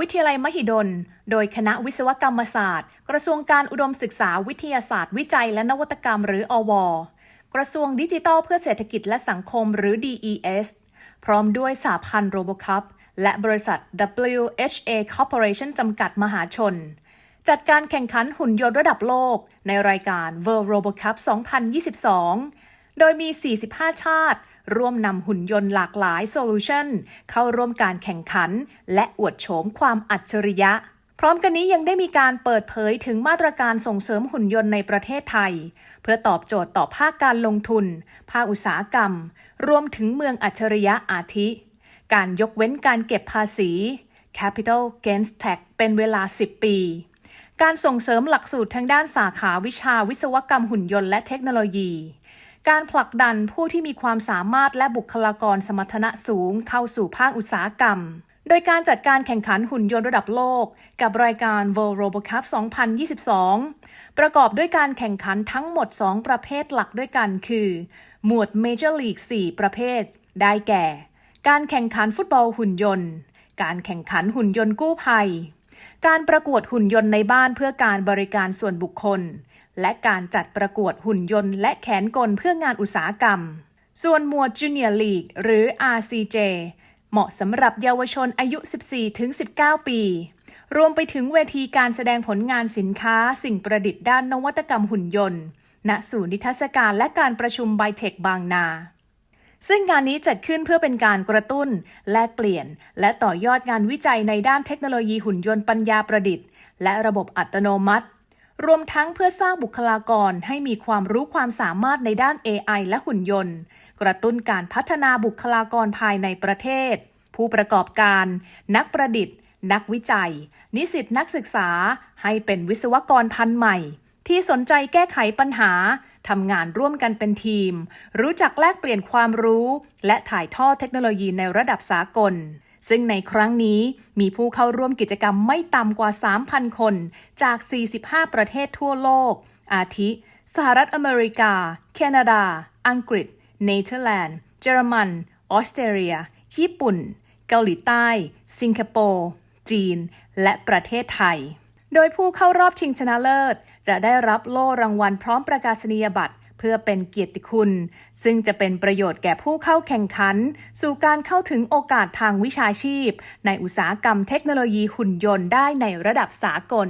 วิทยาลัยมหิดล โดยคณะวิศวกรรมศาสตร์ กระทรวงการอุดมศึกษาวิทยาศาสตร์ วิจัยและนวัตกรรมหรืออว กระทรวงดิจิทัลเพื่อเศรษฐกิจและสังคมหรือ DES พร้อมด้วยสาพันธ์โรบคัพและบริษัท WHA Corporation จำกัดมหาชน จัดการแข่งขันหุ่นยนต์ระดับโลกในรายการ World RoboCup 2022 โดยมี 45 ชาติ ร่วมนำหุ่นยนต์หลากหลายโซลูชันเข้าร่วมการแข่งขัน และอวดโฉมความอัจฉริยะ พร้อมกันนี้ยังได้มีการเปิดเผยถึงมาตรการส่งเสริมหุ่นยนต์ในประเทศไทย เพื่อตอบโจทย์ต่อภาคการลงทุน ภาคอุตสาหกรรม รวมถึงเมืองอัจฉริยะอาทิ การยกเว้นการเก็บภาษี Capital Gains Tax เป็นเวลา 10 ปี การส่งเสริมหลักสูตรทางด้านสาขาวิชาวิศวกรรมหุ่นยนต์และเทคโนโลยี การผลักดันผู้ที่มีความสามารถและบุคลากรสมรรถนะสูงเข้าสู่ภาคอุตสาหกรรม โดยการจัดการแข่งขันหุ่นยนต์ระดับโลก กับรายการ World RoboCup 2022 ประกอบด้วยการแข่งขันทั้งหมด 2 ประเภทหลักด้วยกันคือ หมวด Major League 4 ประเภท ได้แก่ การแข่งขันฟุตบอลหุ่นยนต์ การแข่งขันหุ่นยนต์กู้ภัย การประกวดหุ่นยนต์ในบ้านเพื่อการบริการส่วนบุคคล และการจัดประกวดหุ่นยนต์และแขนกลเพื่องานอุตสาหกรรม ส่วนหมวด Junior League หรือ RCJ เหมาะสำหรับเยาวชนอายุ 14-19 ปี รวมไปถึงเวทีการแสดงผลงานสินค้าสิ่งประดิษฐ์ด้านนวัตกรรมหุ่นยนต์ ณ ศูนย์นิทรรศการและการประชุมไบเทคบางนา ซึ่งงานนี้จัดขึ้นเพื่อเป็นการกระตุ้น แลกเปลี่ยน และต่อยอดงานวิจัยในด้านเทคโนโลยีหุ่นยนต์ปัญญาประดิษฐ์ และระบบอัตโนมัติ รวมทั้งเพื่อสร้างบุคลากรให้มีความรู้ความสามารถในด้าน AI และหุ่นยนต์ กระตุ้นการพัฒนาบุคลากรภายในประเทศ ผู้ประกอบการ นักประดิษฐ์ นักวิจัย นิสิตนักศึกษา ให้เป็นวิศวกรพันใหม่ ที่สนใจแก้ไขปัญหา ทำงานร่วมกันเป็นทีม รู้จักแลกเปลี่ยนความรู้ และถ่ายทอดเทคโนโลยีในระดับสากล ซึ่งในครั้งนี้มีผู้เข้าร่วมกิจกรรมไม่ต่ำกว่า 3,000 คน จาก 45 ประเทศทั่วโลก อาทิ สหรัฐอเมริกา แคนาดา อังกฤษ เนเธอร์แลนด์ เยอรมัน ออสเตรเลีย ญี่ปุ่น เกาหลีใต้ สิงคโปร์ จีน และประเทศไทย โดยผู้เข้ารอบชิงชนะเลิศ จะได้รับโล่รางวัลพร้อมประกาศนียบัตรเพื่อเป็นเกียรติคุณ ซึ่งจะเป็นประโยชน์แก่ผู้เข้าแข่งขัน สู่การเข้าถึงโอกาสทางวิชาชีพ ในอุตสาหกรรมเทคโนโลยีหุ่นยนต์ได้ในระดับสากล